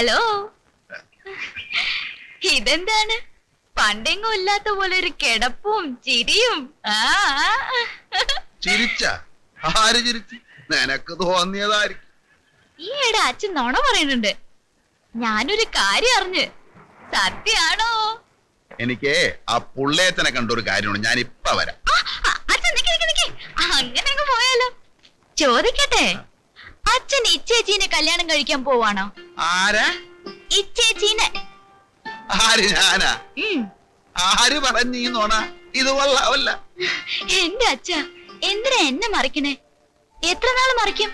Hello ഇതെന്താണ്? പണ്ടെങ്ങും ഇല്ലാത്ത പോലെ ഒരു കിടപ്പും ചിരിയും. ചിരിച്ച? ആര് ചിരിച്ചു? നിനക്ക് തോന്നിയതായിരിക്കും. ഈയിടെ അച്ഛൻ നോണ പറയുന്നുണ്ട്. ഞാനൊരു കാര്യം അറിഞ്ഞ്. സത്യാണോ? എനിക്ക് ആ പുള്ളേച്ചനെ കണ്ട ഒരു കാര്യമാണ് ഞാൻ ഇപ്പൊ വരാം അങ്ങനെ അങ്ങ് പോയാലോ? ചോദിക്കട്ടെ. അച്ഛൻ ഇച്ചേച്ചീനെ കല്യാണം കഴിക്കാൻ പോവാണോ? ആരാ? ഇച്ചേച്ചീനെ. ആര് ഞാനാ? ആര് പറഞ്ഞീ നോണ? ഇത് കൊള്ളാവല്ല. എന്റെ അച്ഛ എന്തിനാ എന്നെ മറിക്കണേ? എത്ര നാൾ മറിക്കും?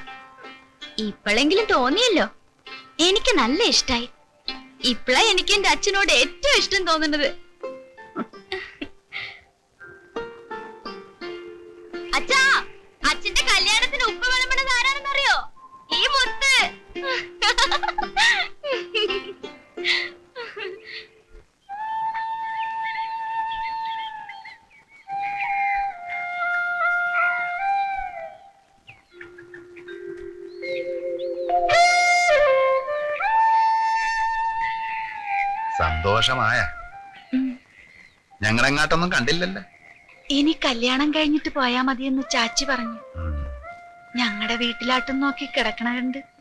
ഇപ്പോഴെങ്കിലും തോന്നിയല്ലോ. എനിക്ക് നല്ല ഇഷ്ടായി. ഇപ്പഴാ എനിക്ക് എന്റെ അച്ഛനോട് ഏറ്റവും ഇഷ്ടം തോന്നുന്നത്. സന്തോഷമായ. ഞങ്ങളെങ്ങാട്ടൊന്നും കണ്ടില്ലല്ലേ. ഇനി കല്യാണം കഴിഞ്ഞിട്ട് പോയാ മതിയെന്ന് ചാച്ചി പറഞ്ഞു. ഞങ്ങളുടെ വീട്ടിലാട്ടും നോക്കി കിടക്കണ കണ്ട്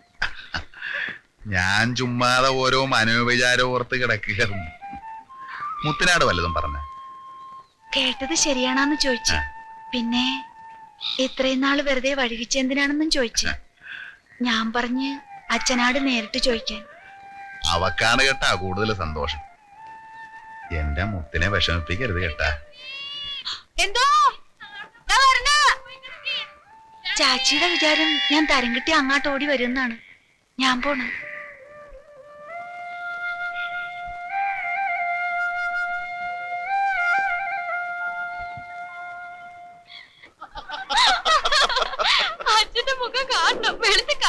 ഞാൻ ചുമ്മാതെ ഓരോ മനോവിചാരം ഓർത്ത് കിടക്കുകയായിരുന്നു. മുത്തിനാട് വല്ലതും പറഞ്ഞ? കേട്ടത് ശരിയാണെന്ന് ചോദിച്ചു. പിന്നെ ഇത്രയും നാൾ വെറുതെ വഴുകിച്ചെന്തിനാണെന്നും ചോദിച്ചു. ഞാൻ പറഞ്ഞ് അച്ഛനാട് നേരിട്ട് ചോദിക്കാൻ. അവക്കാണ് കേട്ടാ കൂടുതൽ സന്തോഷം. എന്റെ മുത്തിനെ വിഷമിപ്പിക്കരുത് കേട്ടാ. എന്തോ? ചാച്ചിയുടെ വിചാരം ഞാൻ തരം കിട്ടി അങ്ങോട്ട് ഓടി വരുന്നാണ് ഞാൻ പോണ്.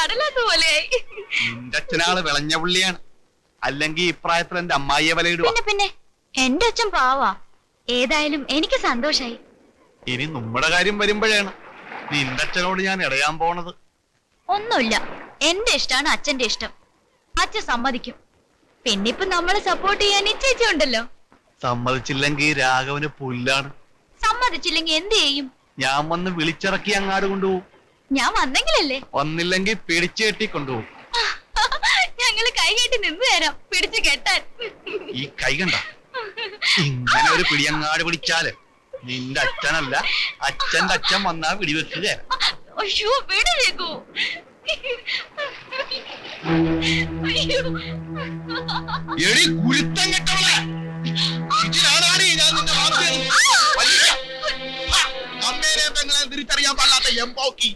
കടലാത്ത പോലെയായി നിന്റെ അച്ഛനാൾ വിളഞ്ഞ പുള്ളിയാണ്. അല്ലെങ്കിൽ ഇപ്രായത്തിൽ എന്റെ അമ്മായിയെ വിലയിടുക പിന്നെ പിന്നെ എന്റെ അച്ഛൻ പാവാ. ഏതായാലും എനിക്ക് സന്തോഷായി. ഇനി നമ്മുടെ കാര്യം വരുമ്പോഴാണ് നിന്റെ അച്ഛനോട് ഞാൻ ഇടയാൻ പോണത്. ഒന്നുമില്ല. എന്റെ ഇഷ്ടമാണ് അച്ഛന്റെ ഇഷ്ടം. അച്ഛൻ സമ്മതിക്കും. പിന്നെ ഇപ്പൊ നമ്മളെ സപ്പോർട്ട് ചെയ്യാൻ ചേച്ചി ഉണ്ടല്ലോ സമ്മതിച്ചില്ലെങ്കിൽ രാഘവന് പുല്ലാണ്. സമ്മതിച്ചില്ലെങ്കിൽ എന്ത് ചെയ്യും? ഞാൻ വന്ന് വിളിച്ചിറക്കി അങ്ങാട് കൊണ്ടുപോകും. ഞാൻ വന്നെങ്കിലല്ലേ? വന്നില്ലെങ്കിൽ പിടിച്ചു കെട്ടി കൊണ്ടുപോകും. ഞങ്ങൾ കൈ കെട്ടി നിന്ന് തരാം. പിടിച്ചു കെട്ടാൻ. ഈ കൈ കണ്ട? ഇങ്ങനെ ഒരു പിടിയങ്ങാട് പിടിച്ചാൽ നിന്റെ അച്ഛനല്ല അച്ഛന്റെ അച്ഛൻ വന്നാ പിടിവെക്കുക അയ്യോ എടി കുരുത്തം തിരിച്ചറിയാൻ പാടില്ലാത്ത എംപോക്കി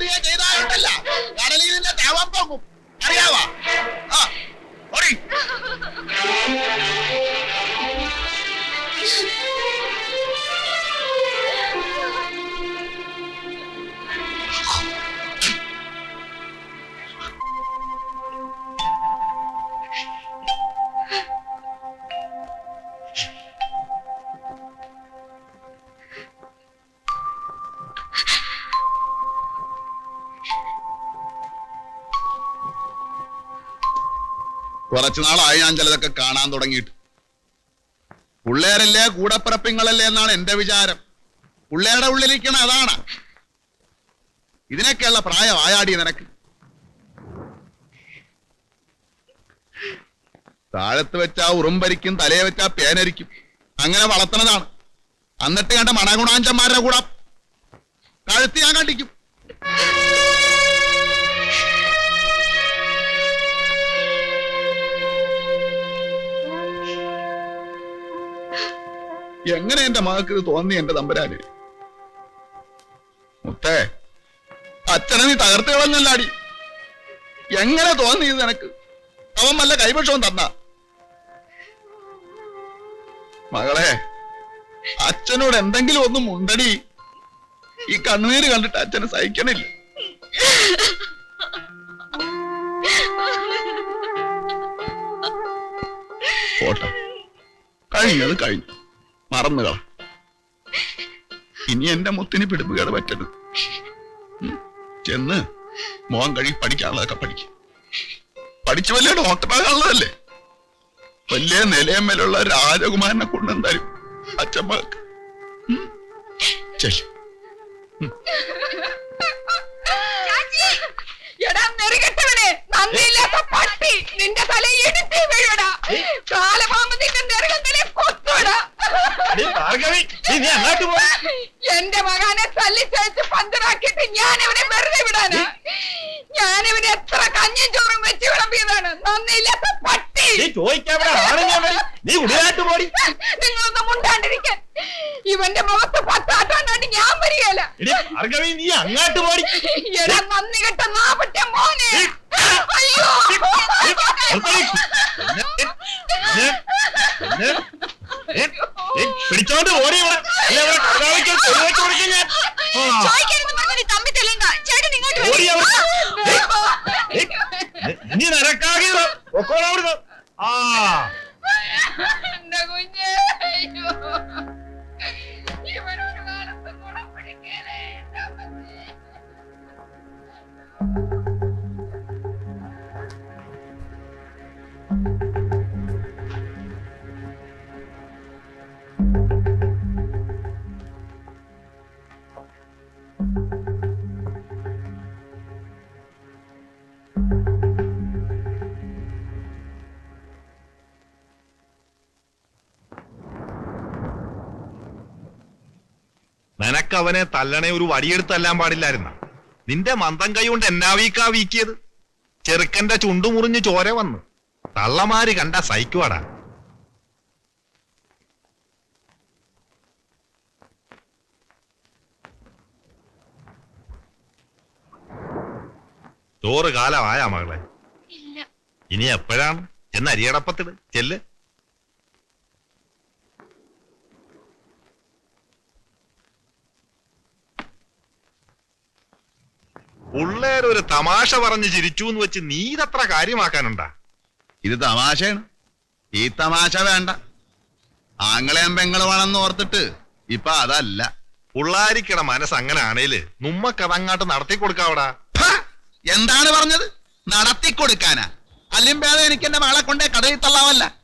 别给他 കുറച്ചു നാളായി ഞാൻ ചിലതൊക്കെ കാണാൻ തുടങ്ങിയിട്ട്. പിള്ളേരല്ലേ കൂടപ്പിറപ്പിങ്ങളല്ലേ എന്നാണ് എന്റെ വിചാരം. പിള്ളേരുടെ ഉള്ളിലിരിക്കണ അതാണ്. ഇതിനൊക്കെയുള്ള പ്രായം ആയാടി നിനക്ക്. താഴത്ത് വെച്ചാ ഉറുമ്പരിക്കും തലയെ വെച്ചാ പേനരിക്കും. അങ്ങനെ വളർത്തണതാണ് എന്നിട്ട് കണ്ട മണഗുണാഞ്ചന്മാരുടെ കൂടെ. കഴുത്ത് ഞാൻ കണ്ടിക്കും. എങ്ങനെ എന്റെ മകൾക്ക് ഇത് തോന്നി എന്റെ തമ്പരാന്? മുത്തേ അച്ഛനെ നീ തകർത്ത് കളഞ്ഞല്ലാടി. എങ്ങനെ തോന്നി ഇത് നിനക്ക്? അവൻ വല്ല കൈവശവും തന്ന. മകളെ അച്ഛനോട് എന്തെങ്കിലും ഒന്നും ഉണ്ടടി ഈ കണ്ണുനീര് കണ്ടിട്ട് അച്ഛനെ സഹിക്കണില്ല. കഴിഞ്ഞത് കഴിഞ്ഞു. മറന്നുകള ഇനി എന്റെ മുത്തിന് പിടിപ്പുകേട് പറ്റരുത്. ഉം. ചെന്ന് മോൻ കഴുകി പഠിക്കാനുള്ളതൊക്കെ പഠിക്കും. പഠിച്ചു വലിയ ഡോക്ടറാകാനുള്ളതല്ലേ വലിയ മേലുള്ള രാജകുമാരനെ അച്ഛമ്മക്ക് എടാ നെറുകെട്ടവനെ നന്ദിയില്ലാത്ത പട്ടി. നിന്റെ തല എടുത്തി വീഴടാ കാലപാമ്പ് നിന്റെ നെറുകത്തിലെ എന്റെ മകാനെ തല്ലിച്ചേച്ച് പന്തറാക്കിയിട്ട് ഞാൻ ഇവനെ വെറുതെ വിടാനാ? ഞാൻ ഇവന് എത്ര കഞ്ഞും ചോറും വെച്ച് വിളമ്പിയതാണ്. നന്ദിയില്ലാത്ത പട്ടി. നീ ഉടനാട്ട് പോടി. നിങ്ങളൊന്നും മുണ്ടാണ്ടിരിക്കാൻ. ഇവന്റെ മുഖത്ത് പത്താട്ടാണ്ടാണ്ട് ഞാൻ വരികയല്ല. നീ അങ്ങോട്ട് പോടി. എടാ നന്ദി കെട്ട നാപറ്റ മോനെ. അയ്യോ നിർത്തടി. എന്നെ, എന്നെ, എന്നെ, ഏ, ഏ, പിടിച്ചോണ്ട് നിനക്ക് അവനെ തല്ലണേ ഒരു വടിയെടുത്ത് തല്ലാൻ പാടില്ലായിരുന്ന? നിന്റെ മന്ദം കൈ കൊണ്ട് എന്നാ വീക്കാ വീക്കിയത്? ചെറുക്കന്റെ ചുണ്ടു മുറിഞ്ഞ് ചോര വന്ന്. തള്ളമാര് കണ്ട സഹിക്കുവാടാ. ചോറ് കാലമായാ മകളെ? ഇനി എപ്പോഴാണ്? എന്ന് അരിയടപ്പത്തിട് ചെല്ല്. പിള്ളേരൊരു തമാശ പറഞ്ഞ് ചിരിച്ചു എന്ന് വെച്ച് നീ ഇതത്ര കാര്യമാക്കാനുണ്ടാ? ഇത് തമാശയാണ്. ഈ തമാശ വേണ്ട. ആങ്ങളെയും പെങ്ങളുമാണെന്ന് ഓർത്തിട്ട് ഇപ്പൊ അതല്ല. പുള്ളാരിക്കട മനസ്സ് അങ്ങനെ ആണേൽ നുമ്മക്കതങ്ങാട്ട് നടത്തി കൊടുക്കാവടാ! എന്താണ് പറഞ്ഞത്? നടത്തി നടത്തിക്കൊടുക്കാനാ അല്ലിമ്പേദം എനിക്ക് എന്റെ മകളെ കൊണ്ടേ കടയിൽ തള്ളാവല്ല.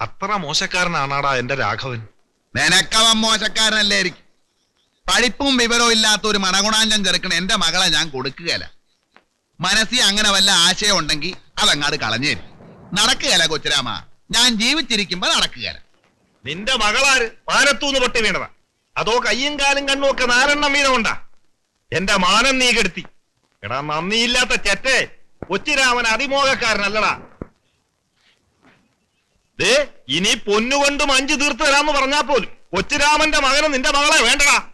അത്ര മോശക്കാരനാണാടാ എന്റെ രാഘവൻ. നിനക്കവൻ മോശക്കാരനല്ലേയിരിക്കും പഠിപ്പും വിവരവും ഇല്ലാത്ത ഒരു മണകുണാഞ്ചൻ ചെറുക്കണ എന്റെ മകളെ ഞാൻ കൊടുക്കുകയല്ല. മനസ്സിൽ അങ്ങനെ വല്ല ആശയം ഉണ്ടെങ്കിൽ അതങ്ങാട് കളഞ്ഞേരും. നടക്കുകയല്ല കൊച്ചുരാമ. ഞാൻ ജീവിച്ചിരിക്കുമ്പോ നടക്കുകയല്ല. നിന്റെ മകളാര് പാനത്തൂന്ന് പൊട്ടി വീണതാ. അതോ കയ്യും കാലും കണ്ണും ഒക്കെ നാലെണ്ണം വീതമുണ്ടാ? എന്റെ മാനം നീ കെടുത്തി. എടാ നന്ദിയില്ലാത്ത ചെറ്റേ. കൊച്ചിരാമൻ അതിമോഹക്കാരനല്ലടാ. ദേ ഇനി പൊന്നുകൊണ്ടും അഞ്ചു തീർത്ത് തരാന്ന് പറഞ്ഞാ പോലും കൊച്ചിരാമന്റെ മകന് നിന്റെ മകളെ വേണ്ടടാ.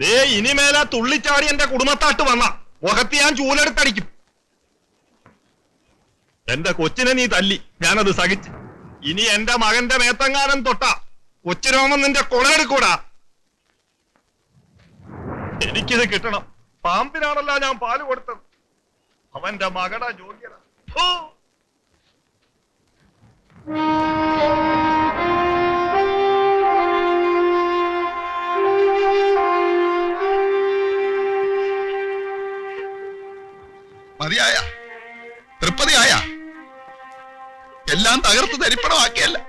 ദേ ഇനിമേല തുള്ളിച്ചാടി എന്റെ കുടുംബത്താട്ട് വന്ന. മുഖത്ത് ഞാൻ ചൂലെടുത്തടിക്കും. എന്റെ കൊച്ചിനെ നീ തല്ലി. ഞാനത് സഹിച്ചു. ഇനി എന്റെ മകന്റെ മേത്തങ്ങാനം തൊട്ട. കൊച്ചുരോമം നിന്റെ കൊളയെടുക്കൂടാ എനിക്കിത് കിട്ടണം. പാമ്പിനാണല്ലോ ഞാൻ പാൽ കൊടുത്തത്. അവന്റെ മകടാ ജോഗ്യത തരിപ്പണമാക്കിയല്ല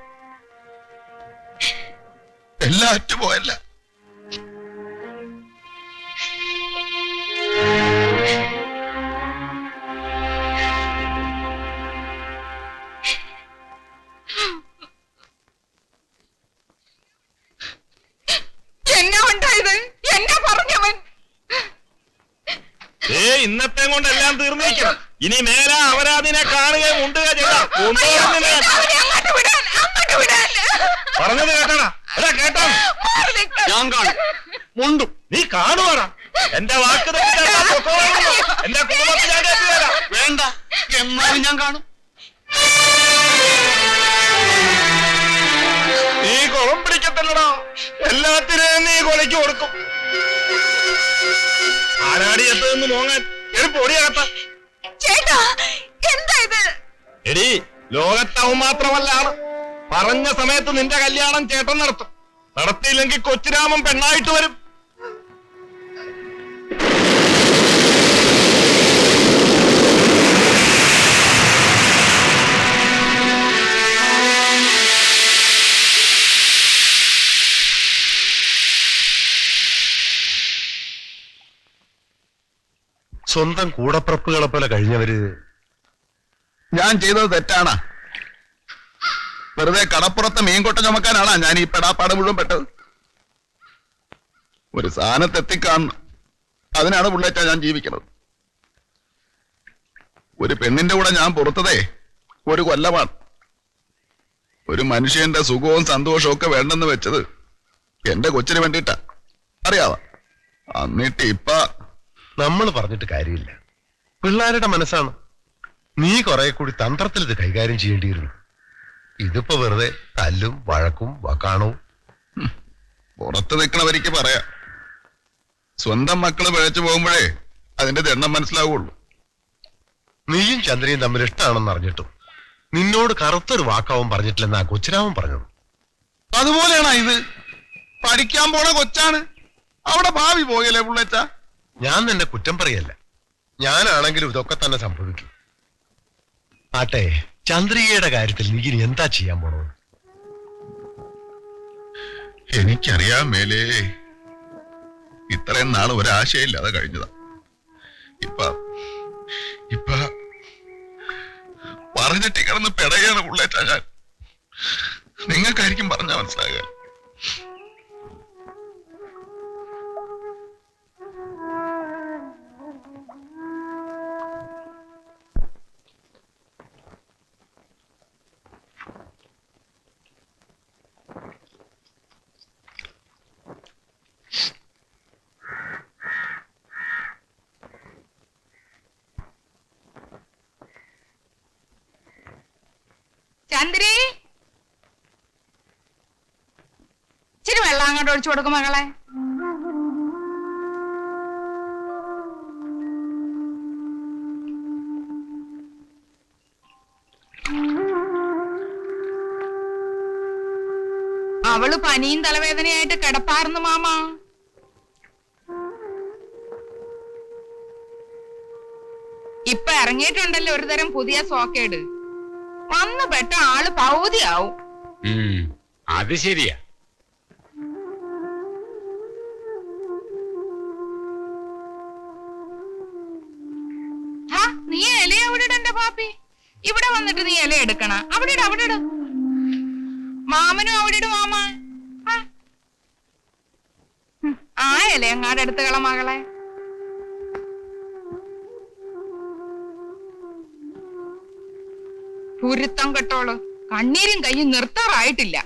ഏ കൊണ്ട് എല്ലാം തീർന്നിരിക്കണം. ഇനി മേലെ അവരാതിനെ കാണുകയും മുണ്ടുക ചെയ്താ. കൊണ്ടുപോകും നിന്നെ. അവനെ അങ്ങോട്ട് വിടാൻ അങ്ങോട്ട് വിടാൻ പറഞ്ഞത് കേട്ടണ എടാ കേട്ടോ. ഞാൻ കാണും. മുണ്ടും. നീ കാണുവാടാ. എന്റെ വാക്ക്. എന്റെ കുടുംബത്തിൽ ഞാൻ കയറ്റുകയില്ല. വേണ്ട. എന്നാലും ഞാൻ കാണും. നീ കുളം പിടിക്കത്തില്ലടാ. എല്ലാത്തിനെയും നീ കൊലയ്ക്ക് കൊടുക്കും. എത്തുമെന്ന് മോങ്ങാൻ എടി പൊടിയകത്ത ചേട്ടാ എന്താ ഇത്? എടി ലോകത്തവൻ മാത്രമല്ല ആൾ. പറഞ്ഞ സമയത്ത് നിന്റെ കല്യാണം ചേട്ടൻ നടത്തും. നടത്തിയില്ലെങ്കിൽ കൊച്ചുരാമൻ പെണ്ണായിട്ട് വരും. സ്വന്തം കൂടപ്പുറപ്പുകളെ പോലെ കഴിഞ്ഞവര്. ഞാൻ ചെയ്തത് തെറ്റാണ്. വെറുതെ കടപ്പുറത്തെ മീൻകൊട്ട ചുമക്കാനാണ് ഞാൻ ഈ പെടാപ്പാട് മുഴുവൻ പെട്ടത്. ഒരു സാധനത്തെത്തിക്കാണ് അതിനാണ് പുള്ളേറ്റ ഞാൻ ജീവിക്കുന്നത്. ഒരു പെണ്ണിന്റെ കൂടെ ഞാൻ പുറത്തതേ ഒരു കൊല്ലമാണ്. ഒരു മനുഷ്യന്റെ സുഖവും സന്തോഷവും ഒക്കെ വേണ്ടെന്ന് വെച്ചത് എന്റെ കൊച്ചിന് വേണ്ടിയിട്ടാ. അറിയാവാ? എന്നിട്ട് ഇപ്പ നമ്മൾ പറഞ്ഞിട്ട് കാര്യമില്ല. പിള്ളേരുടെ മനസ്സാണ്. നീ കുറെ കൂടി തന്ത്രത്തിൽ ഇത് കൈകാര്യം ചെയ്യേണ്ടിയിരുന്നു. ഇതിപ്പോ വെറുതെ തല്ലും വഴക്കും വക്കാണവും. പുറത്ത് നിൽക്കണവരിക്ക് പറയാം. സ്വന്തം മക്കൾ പിഴച്ചു പോകുമ്പോഴേ അതിന്റെ ദണ്ണം മനസ്സിലാവുള്ളൂ. നീയും ചന്ദ്രയും തമ്മിൽ ഇഷ്ടമാണെന്ന് അറിഞ്ഞിട്ടും നിന്നോട് കറുത്തൊരു വാക്കാവും പറഞ്ഞിട്ടില്ലെന്ന് ആ കൊച്ചിരാമൻ പറഞ്ഞത്. അതുപോലെയാണ് ഇത്. പഠിക്കാൻ പോണ കൊച്ചാണ്. അവിടെ ഭാവി പോയല്ലേ പുള്ളച്ച? ഞാൻ നിന്നെ കുറ്റം പറയല്ല. ഞാനാണെങ്കിലും ഇതൊക്കെ തന്നെ സംഭവിക്കും. ആട്ടെ ചന്ദ്രികയുടെ കാര്യത്തിൽ നീ ഇനി എന്താ ചെയ്യാൻ പോണത്? എനിക്കറിയാൻ മേലേ. ഇത്രയും നാൾ ഒരാശയില്ലാതെ കഴിഞ്ഞതാ. ഇപ്പ ഇപ്പ. പറഞ്ഞിട്ട് കിടന്ന് പെടയാണ് പുള്ളേറ്റാ ഞാൻ. നിങ്ങൾക്കായിരിക്കും പറഞ്ഞാ മനസ്സിലാകുക ചന്ദ്രി? ഇച്ചിരി വെള്ളം അങ്ങോട്ട് ഒഴിച്ചു കൊടുക്കും മകളെ. അവൾ പനിയും തലവേദനയായിട്ട് കിടപ്പാർന്നു മാമ. ഇപ്പൊ ഇറങ്ങിയിട്ടുണ്ടല്ലോ ഒരുതരം പുതിയ സോക്കേട്. പെട്ട ആൾ പൗതിയാവും. അത് ശരിയാ. നീ ഇല എവിടെ പാപ്പി? ഇവിടെ വന്നിട്ട് നീ ഇല എടുക്കണ. അവിടെ ഇട അവിടെ ഇട. മാമനും അവിടെ ഇട് മാമ. ആ. ആ ഇല എങ്ങാടെ എടുത്ത് കള മകളെ. കുരുത്തം കെട്ടോൾ. കണ്ണീരും കയ്യും നിർത്താറായിട്ടില്ല.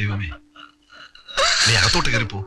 ദൈവമേ. നീ അകത്തോട്ട് കയറിപ്പോ.